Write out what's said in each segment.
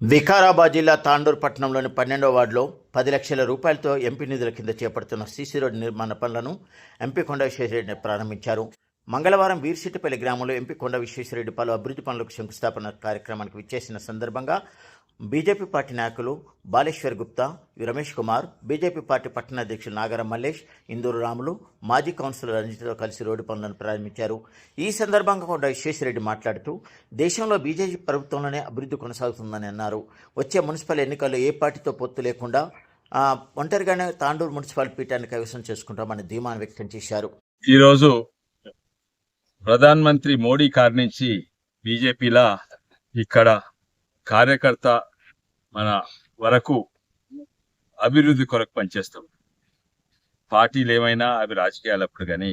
వికారాబాద్ జిల్లా తాండూరు పట్టణంలోని పన్నెండో వార్డులో పది లక్షల రూపాయలతో ఎంపీ నిధుల కింద చేపడుతున్న సీసీ రోడ్డు నిర్మాణ పనులను ఎంపీ కొండ విశ్వేశ్వరరెడ్డి ప్రారంభించారు. మంగళవారం వీర్సిటిపల్లి గ్రామంలో ఎంపీ కొండ విశ్వేశ్వరరెడ్డి పలు అభివృద్ధి పనులకు శంకుస్థాపన కార్యక్రమానికి విచ్చేసిన సందర్భంగా బీజేపీ పార్టీ నాయకులు బాలేశ్వర్ గుప్తా రమేష్ కుమార్ బీజేపీ పార్టీ పట్టణాధ్యక్షులు నాగరం మల్లేష్ ఇందూరు రాములు మాజీ కౌన్సిలర్ రంజిత్తో కలిసి రోడ్డు పనులను ప్రారంభించారు. ఈ సందర్భంగా కొండ విశ్వేశ్వరరెడ్డి మాట్లాడుతూ దేశంలో బీజేపీ ప్రభుత్వంలోనే అభివృద్ధి కొనసాగుతుందని అన్నారు. వచ్చే మున్సిపల్ ఎన్నికల్లో ఏ పార్టీతో పొత్తు లేకుండా ఒంటరిగానే తాండూరు మున్సిపల్ పీఠాన్ని కైవసం చేసుకుంటామని ధీమాను వ్యక్తం చేశారు. ఈరోజు ప్రధాన మంత్రి మోడీ కార్ నుంచి బీజేపీలా ఇక్కడ కార్యకర్త మన వరకు అభివృద్ధి కొరకు పనిచేస్తాం. పార్టీలు ఏమైనా అవి రాజకీయాలప్పుడు కానీ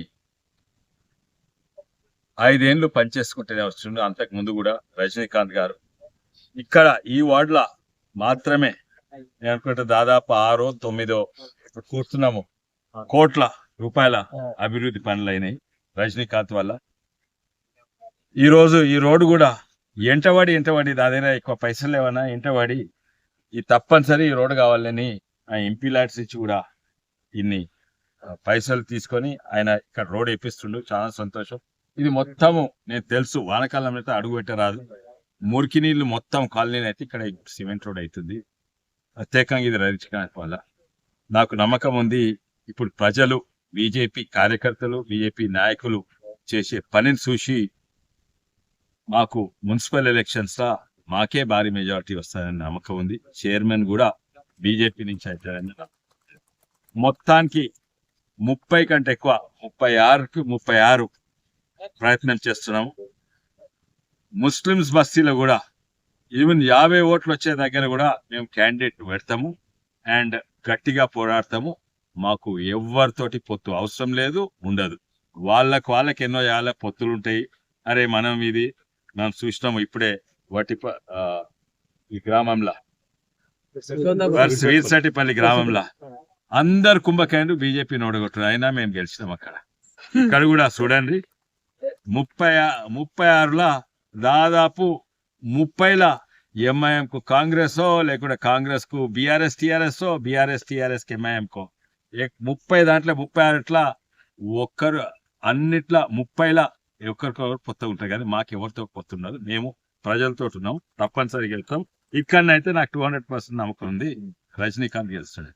ఐదేళ్ళు పనిచేసుకుంటూనే వస్తుండే అంతకు ముందు కూడా రజనీకాంత్ గారు. ఇక్కడ ఈ వార్డుల మాత్రమే నేను అనుకుంటే దాదాపు ఆరో తొమ్మిదో కూర్చున్నాము. కోట్ల రూపాయల అభివృద్ధి పనులు అయినాయి రజనీకాంత్ వల్ల. ఈ రోజు ఈ రోడ్డు కూడా ఎంటవాడి ఎంటవాడి దగ్గర ఎక్కువ పైసలు లేవన్నా ఎంటవాడి ఈ తప్పనిసరి ఈ రోడ్డు కావాలని ఆ ఎంపీ ల్యాడ్స్ ఇచ్చి కూడా ఇన్ని పైసలు తీసుకొని ఆయన ఇక్కడ రోడ్ వేపిస్తుండు. చాలా సంతోషం. ఇది మొత్తము నేను తెలుసు. వానకాలం అయితే అడుగు పెట్టరాదు. మురికి నీళ్ళు మొత్తం కాలనీ అయితే ఇక్కడ సిమెంట్ రోడ్ అవుతుంది. ప్రత్యేకంగా ఇది రజనీకాంత్ వల్ల నాకు నమ్మకం ఉంది. ఇప్పుడు ప్రజలు బీజేపీ కార్యకర్తలు బీజేపీ నాయకులు చేసే పనిని చూసి మాకు మున్సిపల్ ఎలక్షన్స్లో మాకే భారీ మెజారిటీ వస్తుందని నమ్మకం ఉంది. చైర్మన్ కూడా బీజేపీ నుంచి అవుతారని మొత్తానికి ముప్పై కంటే ఎక్కువ ముప్పై ఆరుకి ముప్పై ఆరు ప్రయత్నం చేస్తున్నాము. ముస్లిమ్స్ బస్తీలో కూడా ఈవెన్ యాభై ఓట్లు వచ్చే దగ్గర కూడా మేము క్యాండిడేట్ పెడతాము. అండ్ గట్టిగా పోరాడతాము. మాకు ఎవరితోటి పొత్తు అవసరం లేదు ఉండదు. వాళ్ళకు వాళ్ళకి ఎన్నో యాల పొత్తులు ఉంటాయి అరే మనం ఇది మనం చూసినాము ఇప్పుడే వాటి ఈ గ్రామంలో. వీర్సటిపల్లి గ్రామంలో. అందరు కుంభకాయలు బీజేపీ ఓడగొట్టారు అయినా మేము గెలిచినాం అక్కడ. ఇక్కడ కూడా చూడండి. ముప్పై ముప్పై ఆరులా దాదాపు ముప్పైల ఎంఐఎం కు కాంగ్రెస్ లేకుంటే కాంగ్రెస్కు బీఆర్ఎస్ టిఆర్ఎస్ బీఆర్ఎస్ టిఆర్ఎస్కి ఎంఐఎం కో ఏ- ముప్పై దాంట్లో ముప్పై ఆరుట్లా ఒక్కరు అన్నిట్లా ముప్పైలా ఒకరికొకరు పొత్తు ఉంటారు. కానీ మాకు ఎవరితో పొత్తు ఉండదు. మేము ప్రజలతో ఉన్నాం. తప్పనిసరిగా వెళ్తాం ఇక్కడనైతే నాకు టూ హండ్రెడ్ పర్సెంట్ నమ్మకం ఉంది. రజనీకాంత్ గెలుస్తాడు.